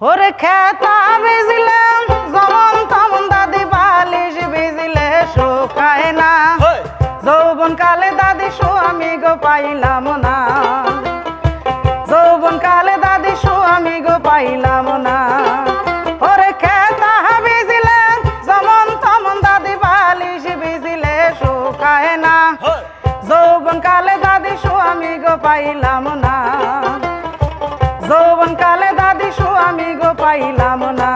ওরে খেতা বিজলাম যেমন তেমন দাদি বালিশ বিজলে শুকায় না। যৌবন কালে দাদি স্বামী গো পাইলাম না। যৌবন কালে দাদি স্বামী গো পাইলাম না। ওরে খেতা বিজলে যেমন তেমন দাদি বালিশ বিজলে শুকায় না। যৌবন কালে দাদি স্বামী গো পাইলাম না। স্বামী গো পাইলাম না।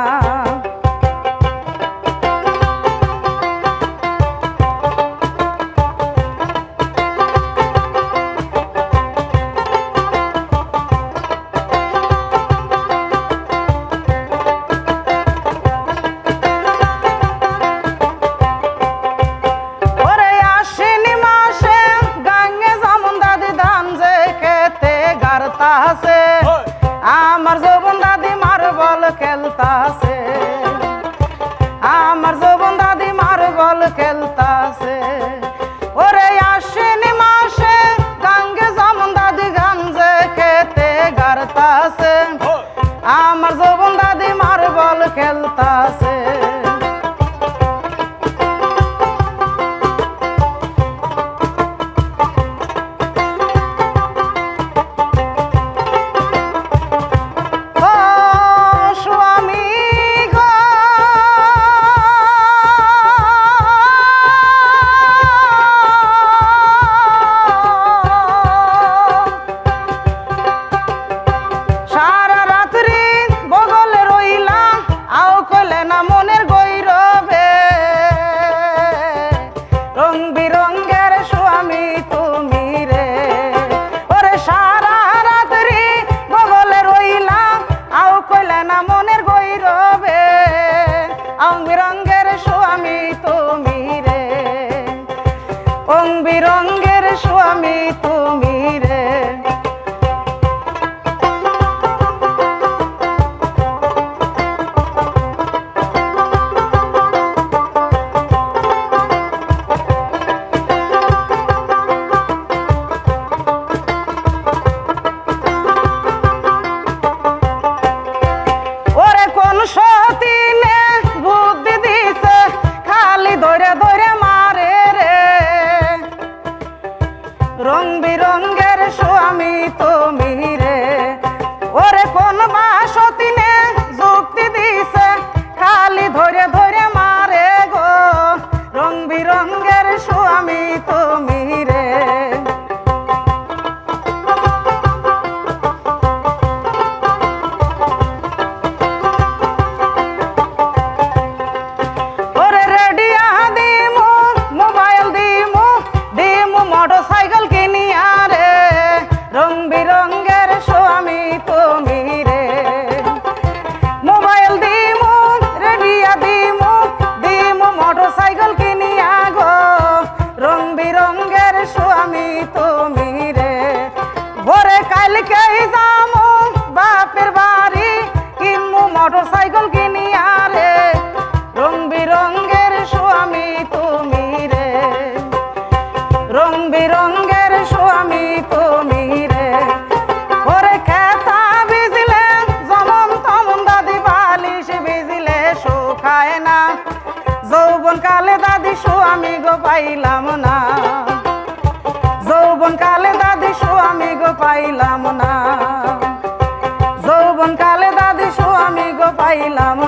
স্বামী তুমি রে। ভোরে কালকেই যামু বাপের বাড়ি, কিনমু মোটর সাইকেল কিনিয়া রে। রং বিরঙ্গের স্বামী তুমি রে। রং বিরঙ্গের স্বামী তুমি রে। দাদি না। যৌবন কালে দাদি গো পাইলাম যৌবন কালে দাদি আমি গো পাইলাম না। যৌবন কালে দাদি আমি গো পাইলাম